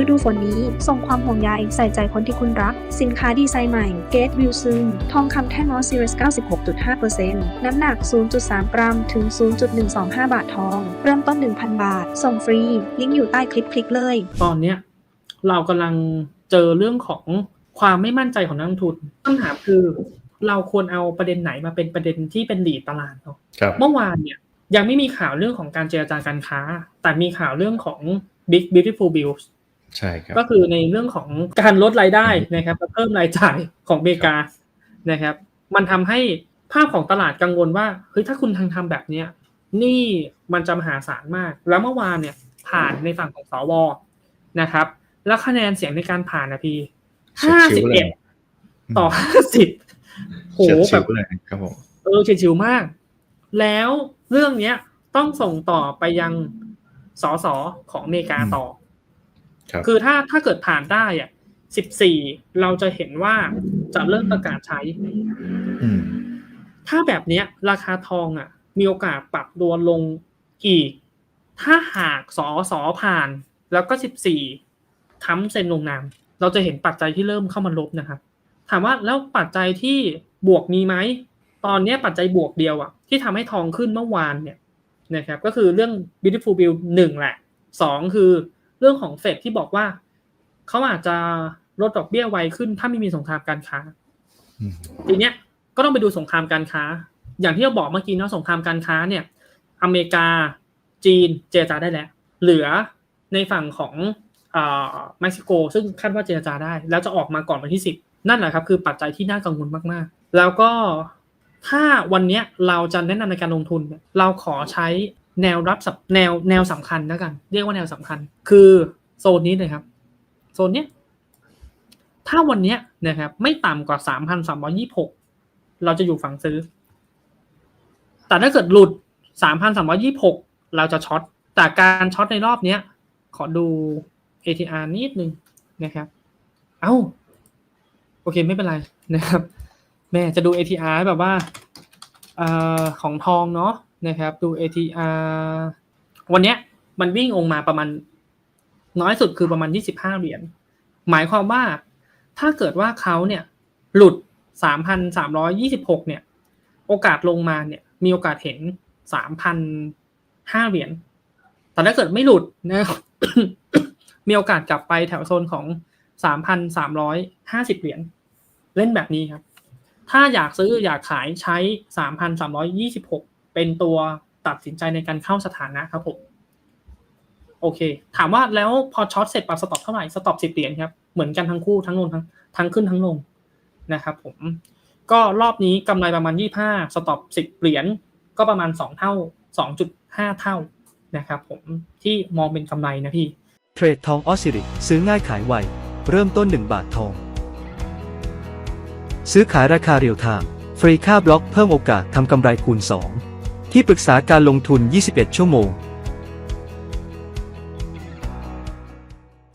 ฤดูฝนนี้ ส่งความห่วงใยใส่ใจคนที่คุณรัก สินค้าดีไซน์ใหม่ Gate View ซึงทองคำแท่งนอสซีเรส96.5%น้ำหนัก 0.3 กรัม ถึง 0.125 บาททอง เริ่มต้น 1,000 บาท ส่งฟรี ลิงก์อยู่ใต้คลิปคลิกเลย ตอนเนี้ยเรากำลังเจอเรื่องของความไม่มั่นใจของนักลงทุนคำถามคือ เราควรเอาประเด็นไหนมาเป็นประเด็นที่เป็นหลีดตลาดเนาะครับเมื่อวานเนี่ยยังไม่มีข่าวเรื่องของการเจรจาการค้า แต่มีข่าวเรื่องของ Big Beautiful Bills ใช่ครับก็คือในเรื่องของการลดรายได้นะครับและเพิ่มรายจ่ายของอเมริกานะครับ มันทำให้ภาพของตลาดกังวลว่าเฮ้ยถ้าคุณทางทำแบบเนี้ยนี่มันจะมหาศาลมาก แล้วเมื่อวานเนี่ยผ่านในฝั่งของสวนะครับ แล้วคะแนนเสียงในการผ่านนะพี่เฉียห้าดฉิสิบวเลเอ็ยดต่อห้าสิบโหเฉียดแบฉิบวเลยครับผมเออเฉียดฉิวมาก แล้วเรื่องเนี้ยต้องส่งต่อไปยังสสของอเมริกาต่อ ครับคือถ้าถ้าเกิดผ่านได้อะสิบสี่เราจะเห็นว่าจะเริ่มประกาศใช้อืมถ้าแบบเนี้ย ราคาทองอะ มีโอกาสปรับตัวลงอีก ถ้าหากสอสอผ่าน แล้วก็สิบสี่ทำเซ็นลงนามเราจะเห็นปัจจัยที่เริ่มเข้ามาลบนะครับ ถามว่าแล้วปัจจัยที่บวกมีไหม ตอนเนี้ยปัจจัยบวกเดียวอะที่ทำให้ทองขึ้นเมื่อวานเนี่ยนะครับ ก็คือเรื่อง beautiful bill หนึ่งแหละสองคือ เรื่องของเฟดที่บอกว่าเขาอาจจะลดดอกเบี้ยไวขึ้นถ้าไม่มีสงครามการค้าอืมทีเนี้ยก็ต้องไปดูสงครามการค้า อย่างที่เราบอกเมื่อกี้เนาะสงครามการค้าเนี่ย อเมริกาจีนเจรจาได้แล้ว เหลือในฝั่งของอ่าเม็กซิโก ซึ่งคาดว่าเจรจาได้ แล้วจะออกมาก่อนวันที่สิบนั่นแหละครับ คือปัจจัยที่น่ากังวลมาก ๆ แล้วก็ถ้าวันเนี้ยเราจะแนะนำในการลงทุนเนี่ยเราขอใช้ แนวรับแนวแนวสำคัญแล้วกัน เรียกว่าแนวสำคัญ คือโซนนี้เลยครับ โซนเนี้ยถ้าวันเนี้ยนะครับ ไม่ต่ำกว่าสามพันสามร้อยี่หกเราจะอยู่ฝั่งซื้อ แต่ถ้าเกิดหลุดสามพันสามร้อยี่หกเราจะช็อตแต่การช็อตในรอบเนี้ย ขอดู ATR นิดนึงนะครับ เอ้า โอเคไม่เป็นไรนะครับ แม่จะดู ATR แบบว่าเอ่อของทองเนาะนะครับ ดู ATR วันเนี้ยมันวิ่งองมาประมาณ น้อยสุดคือประมาณ 25 เหรียญ หมายความว่าถ้าเกิดว่าเขาเนี่ยหลุด 3,326 เนี่ย โอกาสลงมาเนี่ย มีโอกาสเห็น 3,005 เหรียญ แต่ถ้าเกิดไม่หลุดนะครับมีโอกาสกลับไปแถวโซนของ 3,350 เหรียญ เล่นแบบนี้ครับ ถ้าอยากซื้ออยากขายใช้ 3,326 เป็นตัวตัดสินใจในการเข้าสถานะครับผมโอเค ถามว่าแล้วพอช็อตเสร็จปรับสต็อปเท่าไหร่สต็อปสิบเหรียญครับเหมือนกันทั้งคู่ทั้งลงทั้งทั้งขึ้นทั้งลงนะครับผมก็รอบนี้กำไรประมาณยี่ห้าสต็อปสิบเหรียญก็ประมาณสองเท่าสองจุดห้าเท่านะครับผมที่มองเป็นกำไรนะพี่เทรดทองออสซิริซื้อง่ายขายไว เริ่มต้น 1 บาททอง ซื้อขายราคาเรียลไทม์ฟรีค่าบล็อกเพิ่มโอกาสทำกำไรคูณ 2 ที่ปรึกษาการลงทุน 21 ชั่วโมง